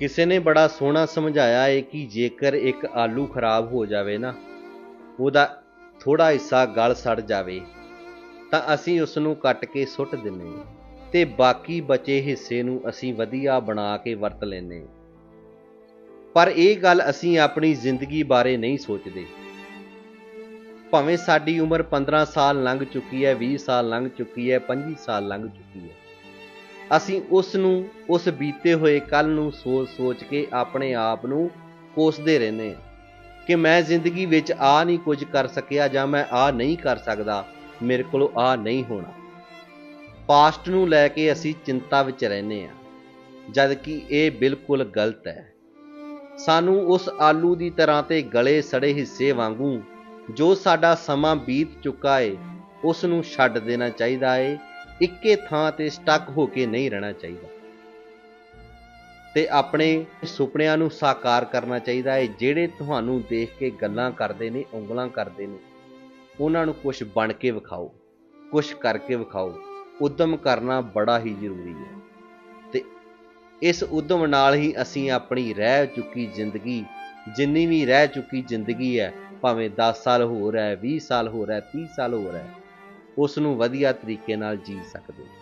ਕਿਸੇ ਨੇ ਬੜਾ ਸੋਹਣਾ ਸਮਝਾਇਆ ਹੈ ਕਿ ਜੇਕਰ ਇੱਕ ਆਲੂ ਖਰਾਬ ਹੋ ਜਾਵੇ ਨਾ, ਉਹਦਾ ਥੋੜਾ ਹਿੱਸਾ ਗਲ ਸੜ ਜਾਵੇ, ਤਾਂ ਅਸੀਂ ਉਸ ਨੂੰ ਕੱਟ ਕੇ ਸੁੱਟ ਦਿੰਨੇ ਹਾਂ ਤੇ ਬਾਕੀ ਬਚੇ ਹਿੱਸੇ ਨੂੰ ਅਸੀਂ ਵਧੀਆ ਬਣਾ ਕੇ ਵਰਤ ਲੈਨੇ ਪਰ ਇਹ ਗੱਲ ਅਸੀਂ ਆਪਣੀ ਜ਼ਿੰਦਗੀ ਬਾਰੇ ਨਹੀਂ ਸੋਚਦੇ। ਭਾਵੇਂ ਸਾਡੀ ਉਮਰ 15 ਸਾਲ ਲੰਘ ਚੁੱਕੀ ਹੈ 20 ਸਾਲ ਲੰਘ ਚੁੱਕੀ ਹੈ 25 ਸਾਲ ਲੰਘ ਚੁੱਕੀ ਹੈ। ਅਸੀਂ ਉਸ ਨੂੰ ਉਸ ਬੀਤੇ ਹੋਏ ਕੱਲ ਨੂੰ ਸੋਚ-ਸੋਚ ਕੇ ਆਪਣੇ ਆਪ ਨੂੰ ਕੋਸਦੇ ਰਹਿੰਦੇ ਹਾਂ ਕਿ ਮੈਂ ਜ਼ਿੰਦਗੀ ਵਿੱਚ ਆ ਨਹੀਂ ਕੁਝ ਕਰ ਸਕਿਆ ਜਾਂ ਮੈਂ ਆ ਨਹੀਂ ਕਰ ਸਕਦਾ, ਮੇਰੇ ਕੋਲੋਂ ਆ ਨਹੀਂ ਹੋਣਾ। ਪਾਸਟ ਨੂੰ ਲੈ ਕੇ ਅਸੀਂ ਚਿੰਤਾ ਵਿੱਚ ਰਹਿੰਦੇ ਹਾਂ, ਜਦ ਕਿ ਇਹ ਬਿਲਕੁਲ ਗਲਤ ਹੈ। ਸਾਨੂੰ ਉਸ ਆਲੂ ਦੀ ਤਰ੍ਹਾਂ ਤੇ ਗਲੇ ਸੜੇ ਹਿੱਸੇ ਵਾਂਗੂ ਜੋ ਸਾਡਾ ਸਮਾਂ ਬੀਤ ਚੁੱਕਾ ਏ ਉਸ ਨੂੰ ਛੱਡ ਦੇਣਾ ਚਾਹੀਦਾ ਏ ਇੱਕੇ ਥਾਂ ਤੇ ਸਟਕ ਹੋ ਕੇ ਨਹੀਂ ਰਹਿਣਾ ਚਾਹੀਦਾ। ਤੇ ਆਪਣੇ ਸੁਪਨਿਆਂ ਨੂੰ ਸਾਕਾਰ ਕਰਨਾ ਚਾਹੀਦਾ ਹੈ, ਜਿਹੜੇ ਤੁਹਾਨੂੰ ਦੇਖ ਕੇ ਗੱਲਾਂ ਕਰਦੇ ਨੇ, ਉਂਗਲਾਂ ਕਰਦੇ ਨੇ। ਉਹਨਾਂ ਨੂੰ ਕੁਝ ਬਣ ਕੇ ਵਿਖਾਓ ਕੁਝ ਕਰਕੇ ਵਿਖਾਓ। ਉਦਮ ਕਰਨਾ ਬੜਾ ਹੀ ਜ਼ਰੂਰੀ ਹੈ। ਤੇ ਇਸ ਉਦਮ ਨਾਲ ਹੀ ਅਸੀਂ ਆਪਣੀ ਰਹਿ ਚੁੱਕੀ ਜ਼ਿੰਦਗੀ, ਜਿੰਨੀ ਵੀ ਰਹਿ ਚੁੱਕੀ ਜ਼ਿੰਦਗੀ ਹੈ, ਭਾਵੇਂ 10 ਸਾਲ ਹੋਰ ਹੈ 20 ਸਾਲ ਹੋਰ ਹੈ 30 ਸਾਲ ਹੋਰ ਹੈ ਉਸ ਨੂੰ ਵਧੀਆ ਤਰੀਕੇ ਨਾਲ ਜੀ ਸਕਦੇ ਹੋ।